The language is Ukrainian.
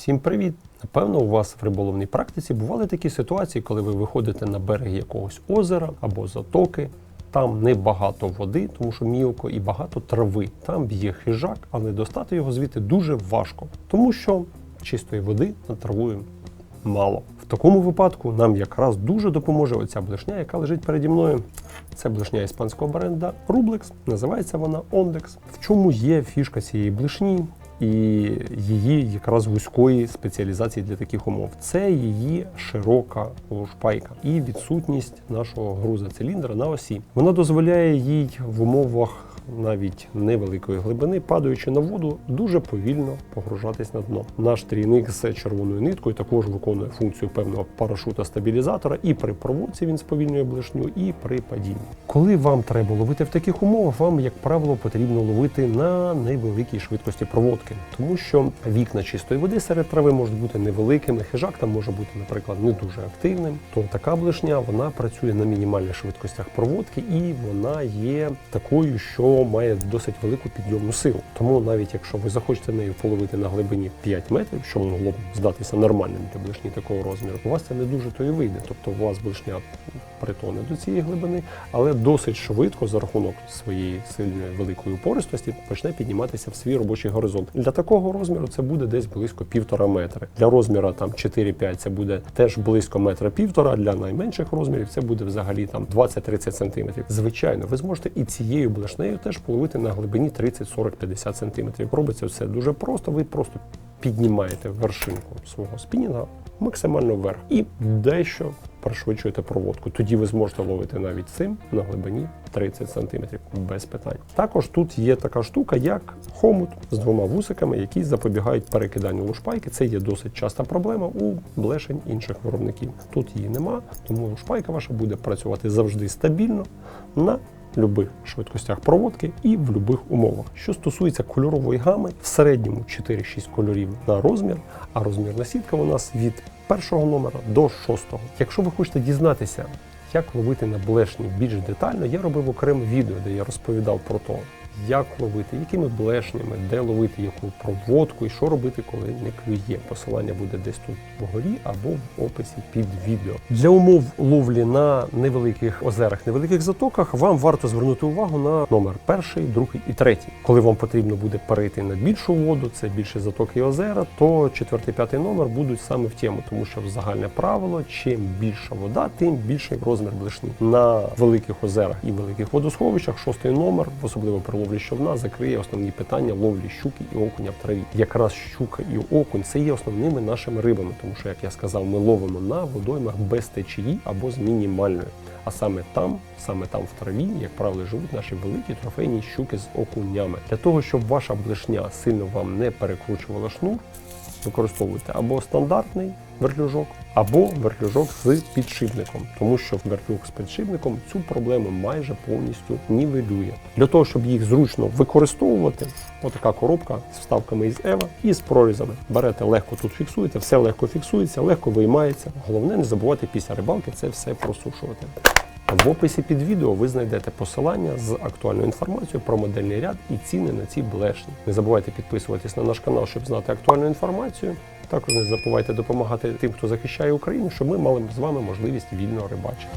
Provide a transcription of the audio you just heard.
Всім привіт! Напевно, у вас в риболовній практиці бували такі ситуації, коли ви виходите на берег якогось озера або затоки. Там небагато води, тому що мілко, і багато трави. Там б'є хижак, але достати його звідти дуже важко, тому що чистої води над травою мало. В такому випадку нам якраз дуже допоможе оця блешня, яка лежить переді мною. Це блешня іспанського бренда Rublex. Називається вона Ondex. В чому є фішка цієї блешні? І її якраз вузької спеціалізації для таких умов. Це її широка шпайка і відсутність нашого груза циліндра на осі. Вона дозволяє їй в умовах навіть невеликої глибини, падаючи на воду, дуже повільно погружатись на дно. Наш трійник з червоною ниткою також виконує функцію певного парашута стабілізатора, і при проводці він сповільнює блешню, і при падінні. Коли вам треба ловити в таких умовах, вам, як правило, потрібно ловити на невеликій швидкості проводки, тому що вікна чистої води серед трави можуть бути невеликими. Хижак там може бути, наприклад, не дуже активним. То така блешня вона працює на мінімальних швидкостях проводки, і вона є такою, що має досить велику підйомну силу. Тому навіть якщо ви захочете нею половити на глибині 5 метрів, що могло б здатися нормальним для блешні такого розміру, у вас це не дуже то і вийде. Тобто у вас блешня притоне до цієї глибини, але досить швидко за рахунок своєї сильної великої упористості почне підніматися в свій робочий горизонт. Для такого розміру це буде десь близько півтора метра. Для розміру там 4-5 це буде теж близько метра півтора. Для найменших розмірів це буде взагалі там 20-30 сантиметрів. Звичайно, ви зможете і цією блешнею теж половити на глибині 30, 40, 50 сантиметрів. Робиться все дуже просто. Ви просто піднімаєте вершинку свого спінінга максимально вверх і дещо пришвидшуєте проводку. Тоді ви зможете ловити навіть цим на глибині 30 см без питань. Також тут є така штука, як хомут з двома вусиками, які запобігають перекиданню лушпайки. Це є досить часта проблема у блешень інших виробників. Тут її нема, тому лушпайка ваша буде працювати завжди стабільно на любих швидкостях проводки і в будь-яких умовах. Що стосується кольорової гами, в середньому 4-6 кольорів на розмір, а розмірна сітка у нас від першого номера до шостого. Якщо ви хочете дізнатися, як ловити на блешні більш детально, я робив окреме відео, де я розповідав про те, як ловити, якими блешнями, де ловити яку проводку і що робити, коли не клює. Посилання буде десь тут вгорі або в описі під відео. Для умов ловлі на невеликих озерах, невеликих затоках вам варто звернути увагу на номер перший, другий і третій. Коли вам потрібно буде перейти на більшу воду, це більше затоки і озера, то четвертий, п'ятий номер будуть саме в тему, тому що загальне правило, чим більша вода, тим більший розмір блешні. На великих озерах і великих водосховищах шостий номер, особливо при ловлі човна, закриє основні питання ловлі щуки і окуня в траві. Якраз щука і окунь це є основними нашими рибами, тому що, як я сказав, ми ловимо на водоймах без течії або з мінімальною. А саме там, саме там в траві, як правило, живуть наші великі трофейні щуки з окунями. Для того, щоб ваша блешня сильно вам не перекручувала шнур, використовуйте або стандартний вертлюжок, або вертлюжок з підшипником, тому що вертлюг з підшипником цю проблему майже повністю нівелює. Для того, щоб їх зручно використовувати, отака коробка з вставками із Ева і з прорізами. Берете легко тут фіксуєте, все легко фіксується, легко виймається. Головне не забувати після рибалки це все просушувати. В описі під відео ви знайдете посилання з актуальною інформацією про модельний ряд і ціни на ці блешні. Не забувайте підписуватись на наш канал, щоб знати актуальну інформацію. Також не забувайте допомагати тим, хто захищає Україну, щоб ми мали з вами можливість вільно рибачити.